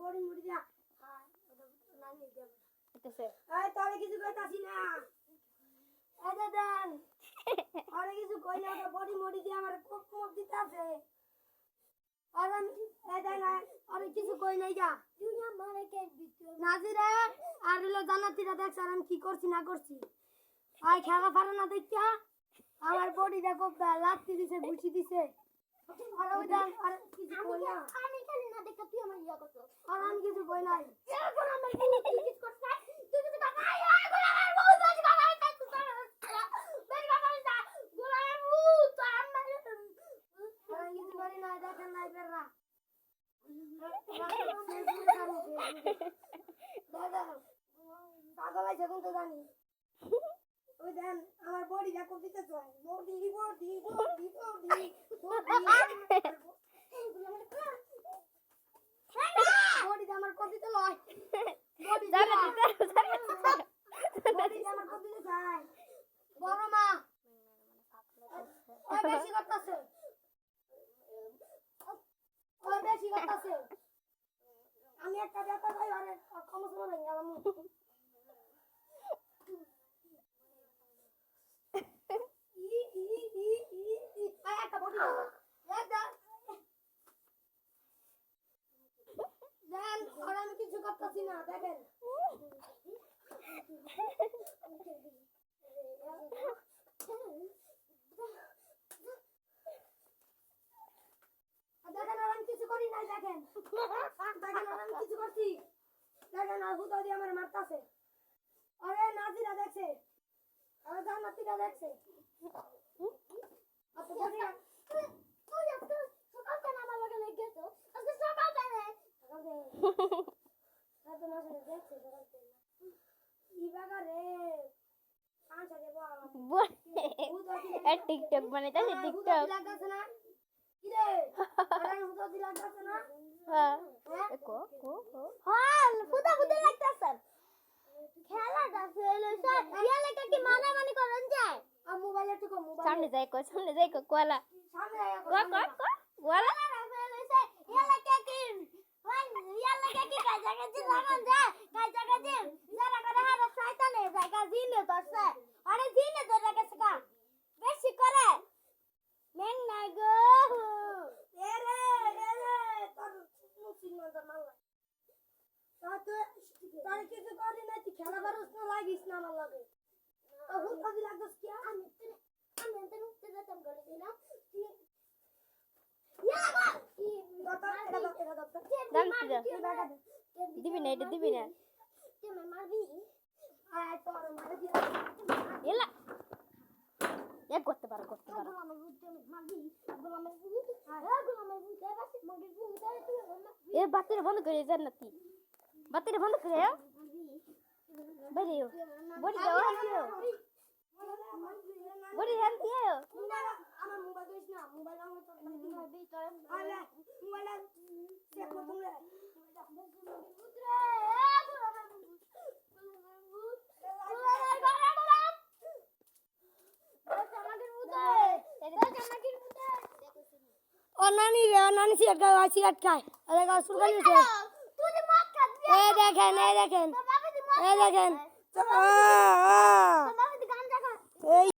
বড়ি মুড়ি দিয়া হ্যাঁ ওটা নানি দেব। হইতেছে। এই তোরে কিছু কইতাছি না। এই দেন আরে কিছু কই না ওটা বড়ি মুড়ি দিয়া আমার কোপ কোপ দিতাছে। আর আমি এই দেন আরে কিছু কই নাই যা। তুই আমারে কে দিতে নাজিরা আর হলো জানাতিরা দেখছ আর আমি কি করছি না করছি। আই খেলা পারে না দেখিয়া আমার বডি দেখো লাত্তি দিছে বুঝি দিছে। আর আর কিছু কই না দেখে তুই আমার ইয়া করছ আর আমি কিছু কই নাই এখন আমার তুই কিছু করছ তুই কিছু করছ আই আই গোলামের ভূত বেশি কথা হইতা তুই বেশি কথা হইতা গোলামের ভূত আমার আর আমি কিছু করি নাই দেখেন নাই বেররা পাগল আছে কোন তো জানি ওই দেন আমার বডি দেখো দিতে চাই body body body body body আমার কদিতে লয় বডি জানে দিতে জানে বডি আমার কদিতে চাই বেশি করতেছে। গেলাম। ই ই ই ই ই আয় একটা বডি দেন দেন আর আমি কিছু করতেছি না দেখেন দেখেন আর আমি কিছু করি নাই দেখেন। দেখেন আর আমি কিছু করছি। দেখেন আর হুদা দিয়ে আমার মারতাছে। আরে নাজিরা দেখছে। আরে জান্নাতিরা দেখছে। আচ্ছা বডি তুই আজকে সকাল থেকে আমার লগে লেগেছো আজকে সকাল থেকে এত নাজিরা দেখছে ই বাগা রে? টিকটক বানাইতেছে টিকটক লাগতেছে না কিরে আরে হুদা দিয়ে লাগতেছে না হ্যাঁ হ্যাঁ এ কো কো হ্যাঁ ফুটা ফুটা লাগতেছে। খেলাটা ফেল হইছে ইয়া লেখা কি মানে মানে করন যায়? আর মোবাইলে টুকু মোবাইল সামনে যাই কো সামনে যাই কো কোয়ালা সামনে আয়া কো কো কো খেলাটা ফেল হইছে ইয়া লেখা কি? ওই ইয়া লেখা কি? কাজ কাজ লাগান যায়। কাজ কাজ যারা করে হারা শয়তানে জায়গা দিলে দরছে আরে দিলে তোর কাছে কা বেশি করে। মেন না গো এরে এরে তোর মুসিন মন্দার মাল্লা তা তো তার কিছু করি না তুই খেলা পারস না লাগিস না আমার লাগে তো হুদা দিয়ে লাগছিস কি আমি তো আমি তো নুকতে যেতাম করে দিলাম ইয়া গো কি দত এটা দত এটা দত দাম দিবি না এটা দিবি না তুই এলা এ করতে পারো করতে পারো তুই এ বাতিরে বন্ধ করে জান্নাতি বাতিরে বন্ধ করে বাইরে বড়ি দাও হাসিও বড়ি আমার মোবাইল না মোবাইল আমার ভূত রে গোলামের ভূত গোলামের ভূত গোলামের গোলামের আমাদের ভূত দেখ আমাদের ভূত ও নানি রে নানি সিগারেট খায় সিগারেট খায় আরে গাছ শুরু করে দিয়েছে এই দেখেন। এই এই এই